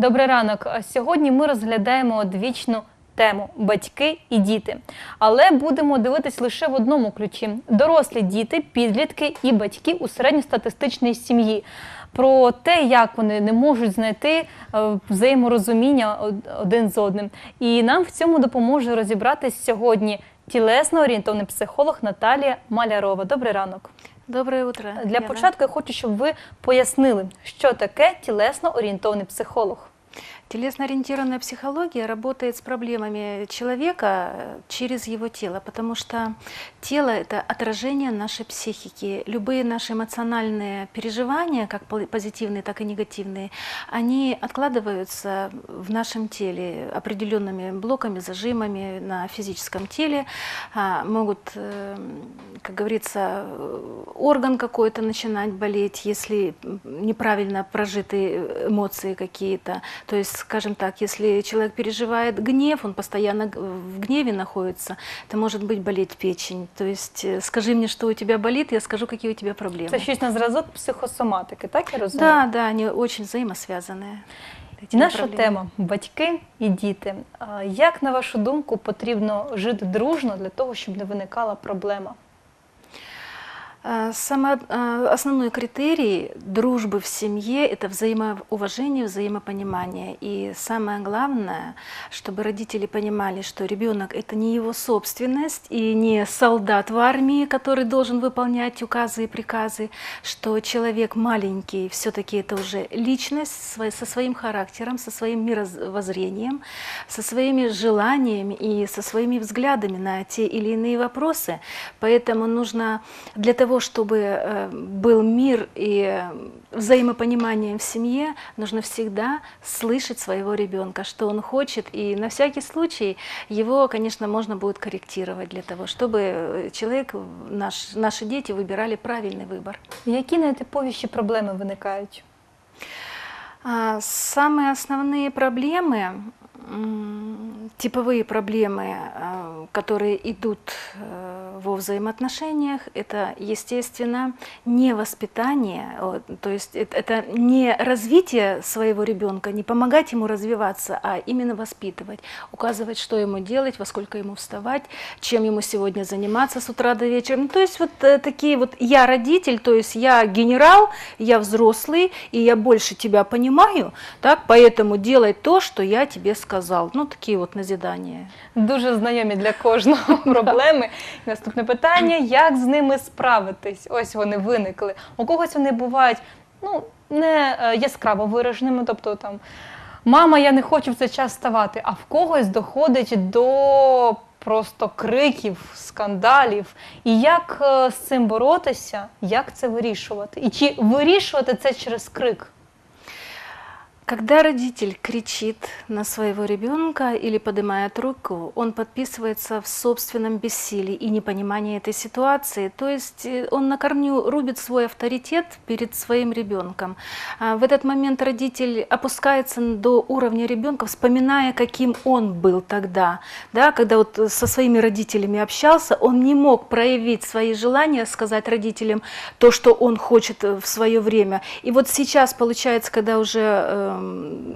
Добрий ранок. Сьогодні ми розглядаємо одвічну тему батьки і діти. Але будемо дивитись лише в одному ключі: дорослі діти, підлітки і батьки у середньостатистичній сім'ї. Про те, як вони не можуть знайти е, взаєморозуміння один з одним. І нам в цьому допоможе розібратись сьогодні тілесно орієнтовний психолог Наталія Малярова. Добрий ранок. Доброе утро. Для Яна. початку я хочу, щоб ви пояснили, що таке тілесно орієнтовний психолог. Телесно-ориентированная психология работает с проблемами человека э, через его тело, потому что тело – это отражение нашей психики. Любые наши эмоциональные переживания, как позитивные, так и негативные, они откладываются в нашем теле определенными блоками, зажимами на физическом теле, а, могут, э, как говорится, э, орган какой-то начинать болеть, если неправильно прожиты эмоции какие-то. То есть, скажем так, если человек переживает гнев, он постоянно г- в гневе находится, то может быть болеть печень. То есть, э, скажи мне, что у тебя болит, я скажу, какие у тебя проблемы. Це щось на зразок психосоматики, так я розумію? Да, да, они очень взаимосвязаны. эти Наша направления. тема батьки і діти. А Як на вашу думку потрібно жити дружно для того, щоб не виникала проблема? А, Самый а, основной критерий дружбы в семье – это взаимоуважение, взаимопонимание. И самое главное, чтобы родители понимали, что ребенок – это не его собственность и не солдат в армии, который должен выполнять указы и приказы, что человек маленький все-таки это уже личность со своим характером, со своим мировоззрением, со своими желаниями и со своими взглядами на те или иные вопросы. Поэтому нужно для того, чтобы э, был мир и э, взаимопонимание в семье, нужно всегда слышать своего ребенка, что он хочет, и на всякий случай его, конечно, можно будет корректировать для того, чтобы э, человек, наш, наши дети выбирали правильный выбор. Які найтиповіші проблеми виникають? А, Самые основные проблемы, м, типовые проблемы, а, которые идут э, во взаимоотношениях, это, естественно, не воспитание, то есть это, не развитие своего ребенка, не помогать ему развиваться, а именно воспитывать, указывать, что ему делать, во сколько ему вставать, чем ему сегодня заниматься с утра до вечера. Ну, то есть вот э, такие вот я родитель, то есть я генерал, я взрослый, и я больше тебя понимаю, так, поэтому делай то, что я тебе сказал. Ну, такие вот назидания. Дуже знайомі для кожного проблеми. І наступне питання: як з ними справитись? Ось вони виникли. У когось вони бувають ну, не е, яскраво вираженими, тобто там мама, я не хочу в цей час вставати, а в когось доходить до просто криків, скандалів. І як е, з цим боротися, як це вирішувати? І чи вирішувати це через крик? Когда родитель кричит на своего ребенка или поднимает руку, он подписывается в собственном бессилии и непонимании этой ситуации. То есть э, он на корню рубит свой авторитет перед своим ребенком. А В этот момент родитель опускается до уровня ребенка, вспоминая, каким он был тогда. Да, когда вот со своими родителями общался, он не мог проявить свои желания, сказать родителям то, что он хочет э, в свое время. И вот сейчас, получается, когда уже эм,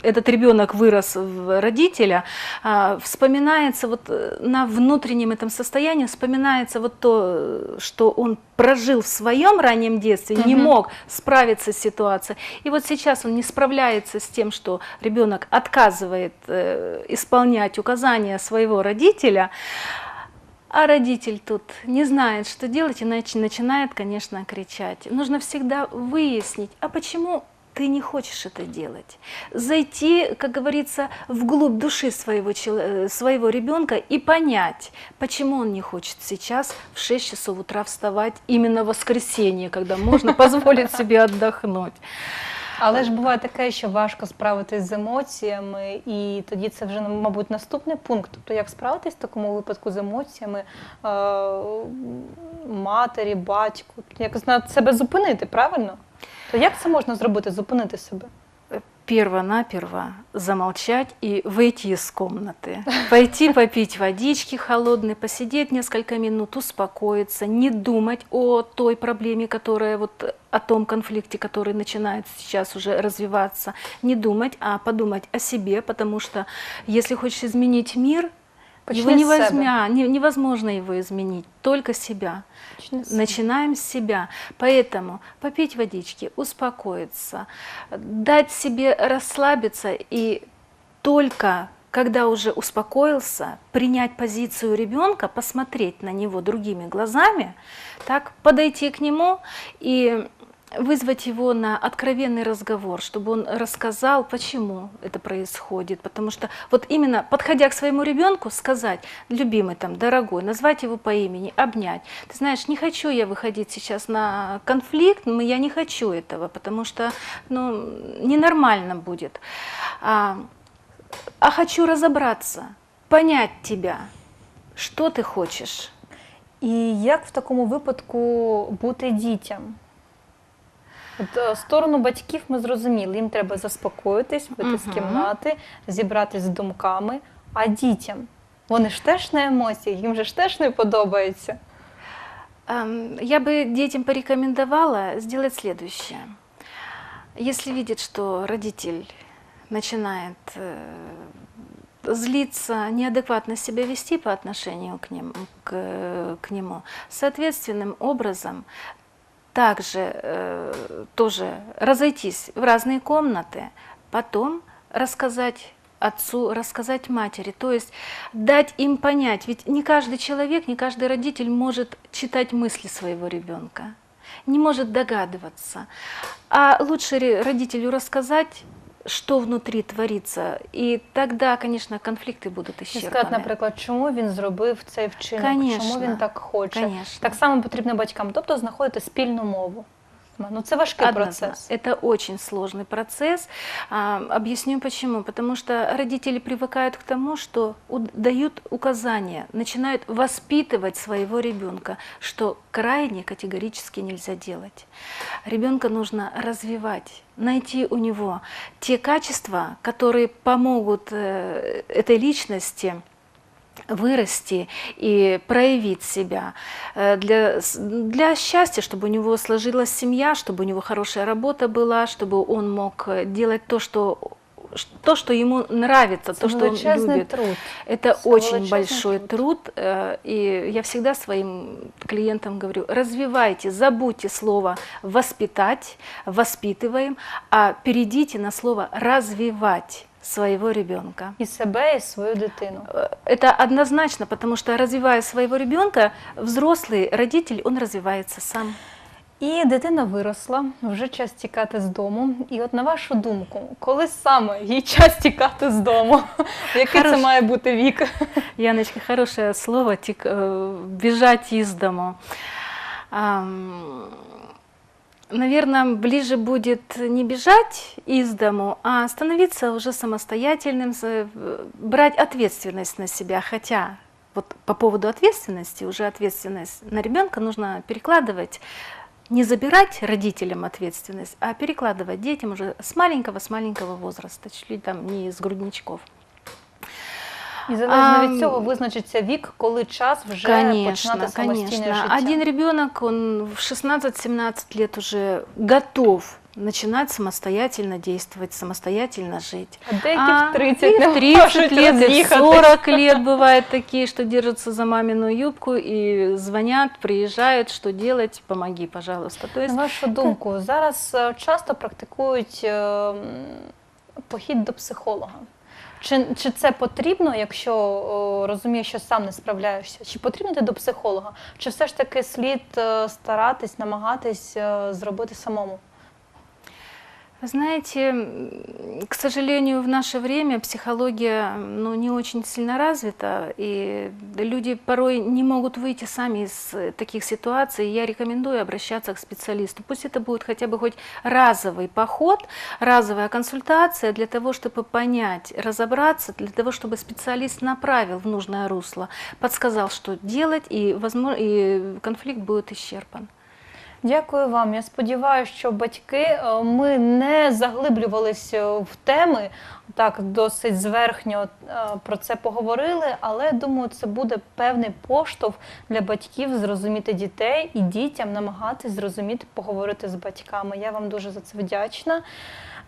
этот ребенок вырос в родителя, а, вспоминается вот э, на внутреннем этом состоянии, вспоминается вот то, что он прожил в своем раннем детстве, не мог справиться с ситуацией. И вот сейчас он не справляется с тем, что ребенок отказывает э, исполнять указания своего родителя, а родитель тут не знает, что делать, и нач- начинает, конечно, кричать. Нужно всегда выяснить, а почему ты не хочешь это делать. Зайти, как говорится, вглубь души своего, чел- э, своего ребенка и понять, почему он не хочет сейчас в 6 часов утра вставать именно в воскресенье, когда можно позволить себе отдохнуть. Але ж буває таке, що важко справитись з емоціями, і тоді це вже, мабуть, наступний пункт. Тобто, як справитись в такому випадку з емоціями е- матері, батьку, якось на себе зупинити, правильно? То як це можна зробити, зупинити себе? перво-наперво замолчать и выйти из комнаты. Пойти попить водички холодной, посидеть несколько минут, успокоиться, не думать о той проблеме, которая вот о том конфликте, который начинает сейчас уже развиваться. Не думать, а подумать о себе, потому что если хочешь изменить мир, Почни себе. невозмя- не- невозможно его изменить, только себя. Себе. Начинаем с себя. Поэтому попить водички, успокоиться, дать себе расслабиться и только когда уже успокоился, принять позицию ребенка, посмотреть на него другими глазами, так подойти к нему и вызвать его на откровенный разговор, чтобы он рассказал, почему это происходит. Потому что вот именно подходя к своему ребенку, сказать, любимый там, дорогой, назвать его по имени, обнять. Ты знаешь, не хочу я выходить сейчас на конфликт, но я не хочу этого, потому что ну, ненормально будет. А, а хочу разобраться, понять тебя, что ты хочешь. І як в такому випадку бути дітям? От, е, сторону батьків ми зрозуміли, їм треба заспокоїтись, вийти з Мгм. кімнати, зібратись з думками. А дітям? Вони ж теж на емоціях, їм же ж теж не подобається. Ам, Я бы детям порекомендовала сделать следующее. Если видит, что родитель начинает э, злиться, неадекватно себя вести по отношению к, ним, к, к нему, соответственным образом также э, тоже разойтись в разные комнаты, потом рассказать отцу, рассказать матери, то есть дать им понять, ведь не каждый человек, не каждый родитель может читать мысли своего ребенка, не может догадываться. А лучше родителю рассказать, что внутрі твориться. І тоді, звісно, конфлікти будуть І сказати, наприклад, чому він зробив цей вчинок, Конечно. чому він так хоче. Конечно. Так само потрібно батькам, тобто знаходити спільну мову. Ну це важкий Однозначно. процес. Это очень сложный процесс. А, объясню почему. Потому что родители привыкают к тому, что дают указания, начинают воспитывать своего ребенка, что крайне категорически нельзя делать. Ребенка нужно развивать, найти у него те качества, которые помогут э, этой личности вырасти и проявить себя э, для, для счастья, чтобы у него сложилась семья, чтобы у него хорошая работа была, чтобы он мог э, делать то, что, то, что ему нравится, то, что он любит. труд. Это очень большой труд. труд, э, и я всегда своим клиентам говорю, развивайте, забудьте слово воспитать, воспитываем, а перейдите на слово развивать своего ребенка. І себе, і свою дитину. Э, Это однозначно, потому что развивая своего ребенка, взрослый родитель, он развивается сам. І дитина виросла, вже час тікати з дому. І от на вашу думку, коли саме їй час тікати з дому? Який це Хорош. має бути вік? Яночка, хорошее слово, тик- э, бежать из дому. Ам, Наверное, ближе будет не бежать из дому, а становиться уже самостоятельным, за- брать ответственность на себя. Хотя вот по поводу ответственности, уже ответственность на ребенка нужно перекладывать, не забирать родителям ответственность, а перекладывать детям уже с маленького, с маленького возраста, чуть ли там не из грудничков. І залежно А, від цього визначиться вік, коли час вже Конечно, починати самостійне конечно. життя. Один ребенок, он в 16-17 лет уже готов начинать самостоятельно действовать, самостоятельно жить. А деякі А, в 30 и не в 30 можуть лет, и в роз'їхатись. 40 лет бывают такие, что держатся за мамину юбку и звонят, приезжают, что делать, помоги, пожалуйста. То есть На вашу думку, зараз е, часто практикують е, м, похід до психолога. Чи, чи це потрібно, якщо о, розумієш, що сам не справляєшся? Чи потрібно йти до психолога? Чи все ж таки слід е, старатись, намагатись е, зробити самому? Знаете, к сожалению, в наше время психология ну, не очень сильно развита, и люди порой не могут выйти сами из э, таких ситуаций. Я рекомендую обращаться к специалисту. Пусть это будет хотя бы хоть разовый поход, разовая консультация для того, чтобы понять, разобраться, для того, чтобы специалист направил в нужное русло, подсказал, что делать, и, возможно, и конфликт будет исчерпан. Дякую вам. Я сподіваюся, що батьки е, ми не заглиблювалися в теми, так досить зверхньо е, про це поговорили, але думаю, це буде певний поштовх для батьків зрозуміти дітей і дітям намагатись зрозуміти, поговорити з батьками. Я вам дуже за це вдячна.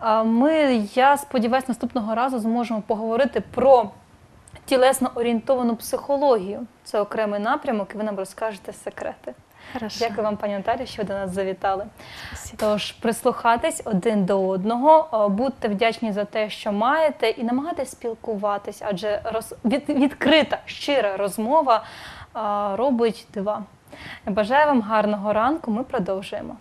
Е, Ми, я сподіваюся, наступного разу зможемо поговорити про тілесно орієнтовану психологію. Це окремий напрямок, і ви нам розкажете секрети. Хорошо. Дякую вам, пані Наталі, що до нас завітали. Спасибо. Тож прислухатись один до одного, е, будьте вдячні за те, що маєте, і намагайтесь спілкуватись, адже роз... від... відкрита, щира розмова робить дива. Бажаю вам гарного ранку. Ми продовжуємо.